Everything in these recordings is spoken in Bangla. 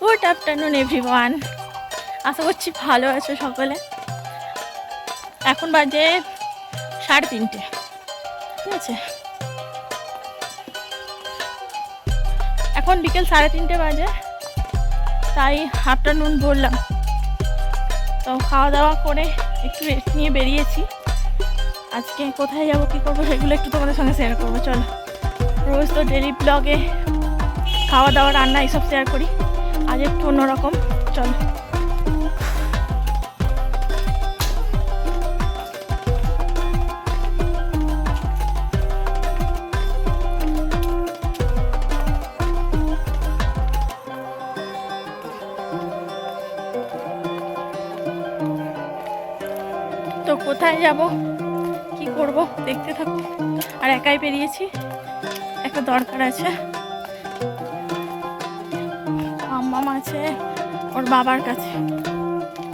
গুড আফটারনুন এভরিওয়ান আশা করছি ভালো আছো সকলে। এখন বাজে সাড়ে তিনটে। ঠিক আছে? এখন বিকেল সাড়ে তিনটে বাজে, তাই আফটারনুন বললাম। তো খাওয়া দাওয়া করে একটু রেস্ট নিয়ে বেরিয়েছি। আজকে কোথায় যাব, কী করব, সেগুলো একটু তোমাদের সঙ্গে শেয়ার করব, চলো। রোজ তো ডেলি ব্লগে খাওয়া দাওয়া রান্না, এইসব শেয়ার করি। আজ একটু অন্যরকম। চল। তো কোথায় যাব? কি করব? দেখতে থাকো। আর একাই বেরিয়েছি। একটা দরকার আছে। মাম্মাম আছে ওর বাবার কাছে।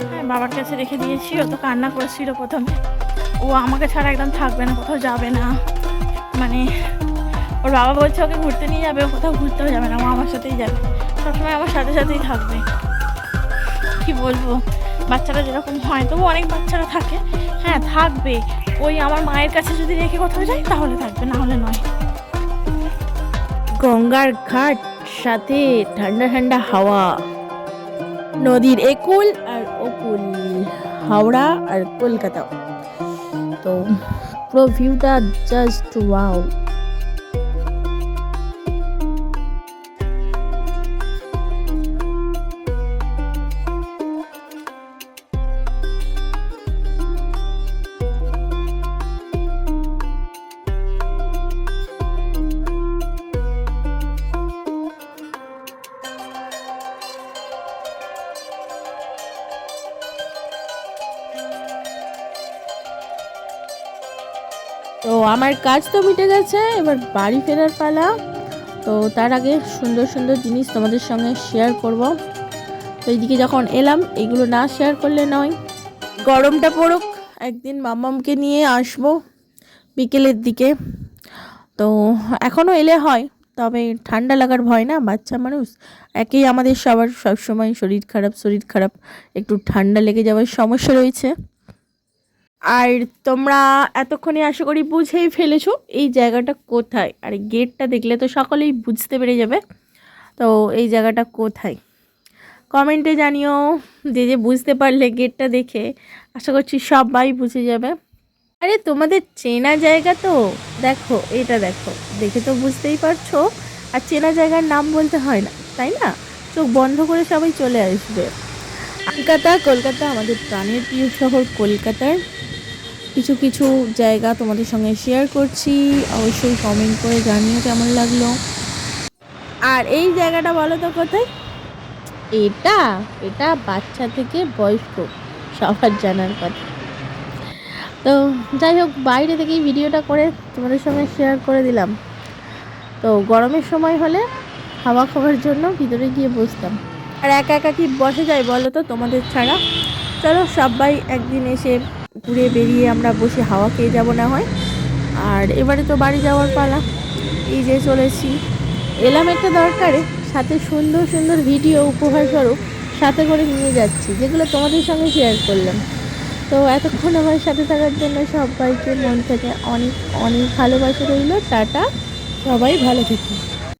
হ্যাঁ বাবার কাছে রেখে দিয়েছি, ও তো কান্না করেছিল প্রথমে। ও আমাকে ছাড়া একদম থাকবে না, কোথাও যাবে না। মানে ওর বাবা বলছে ওকে ঘুরতে নিয়ে যাবে, ও কোথাও ঘুরতেও যাবে না, ও আমার সাথেই যাবে। সবসময় আমার সাথে সাথেই থাকবে। কি বলব, বাচ্চারা যেরকম হয়, তবু অনেক বাচ্চারা থাকে। হ্যাঁ থাকবে। ওই আমার মায়ের কাছে যদি রেখে কোথাও যাই, তাহলে থাকবে, না হলে নয়। গঙ্গার ঘাট। সাথে ঠান্ডা ঠান্ডা হাওয়া। নদীর একুল আর ওকুল হাওড়া আর কলকাতা তো পুরো ভিউটা জাস্ট ওয়াও তো আমার কাজ তো মিটে গেছে, এবার বাড়ি ফেরার পালা। তো তার আগে সুন্দর সুন্দর জিনিস তোমাদের সঙ্গে শেয়ার করব। তো এইদিকে যখন এলাম, এগুলো না শেয়ার করলে নয়। গরমটা পড়ুক, একদিন মামামকে নিয়ে আসব বিকেলের দিকে। তো এখনও এলে হয়, তবে ঠান্ডা লাগার ভয় না, বাচ্চা মানুষ। একেই আমাদের সবার সবসময় শরীর খারাপ শরীর খারাপ, একটু ঠান্ডা লেগে যাওয়ার সমস্যা রয়েছে। আর তোমরা এতক্ষণে আশা করি বুঝেই ফেলেছো এই জায়গাটা কোথায়? আর গেটটা দেখলে তো সকলেই বুঝতে পেরে যাবে। তো এই জায়গাটা কোথায়? কমেন্টে জানিও, যে যে বুঝতে পারলে গেটটা দেখে। আশা করছি সবাই বুঝে যাবে। আরে, তোমাদের চেনা জায়গা তো? দেখো, এটা দেখো। দেখে তো বুঝতেই পারছ। আর চেনা জায়গার নাম বলতে হয় না, তাই না? চোখ বন্ধ করে সবাই চলে আসবে। কলকাতা কলকাতা, আমাদের প্রাণের প্রিয় শহর কলকাতার। কিছু কিছু জায়গা তোমাদের সঙ্গে শেয়ার করছি। অবশ্যই কমেন্ট করে জানিও কেমন লাগল। আর এই জায়গাটা বলো তো কোথায়? এটা এটা বাচ্চা থেকে বয়স্ক সবার জানার কথা। তো যাই হোক বাইরে থেকেই ভিডিওটা করে তোমাদের সঙ্গে শেয়ার করে দিলাম। তো গরমের সময় হলে হাওয়া খাওয়ার জন্য ভিতরে গিয়ে বসতাম। আর একা একা কি বসে যায় বলো তো তোমাদের ছাড়া? চলো সবাই একদিন এসে ঘুরে বেরিয়ে আমরা বসে হাওয়া খেয়ে যাব না হয়। আর এবারে তো বাড়ি যাওয়ার পালা। এই যে চলেছি এলাম একটা দরকারে, সাথে সুন্দর সুন্দর ভিডিও উপহার স্বরূপ সাথে করে নিয়ে যাচ্ছি, যেগুলো তোমাদের সঙ্গে শেয়ার করলাম। তো এতক্ষণ আমার সাথে থাকার জন্য সবাইকে মন থেকে অনেক অনেক ভালোবাসা রইল। টাটা, সবাই ভালো থেকো।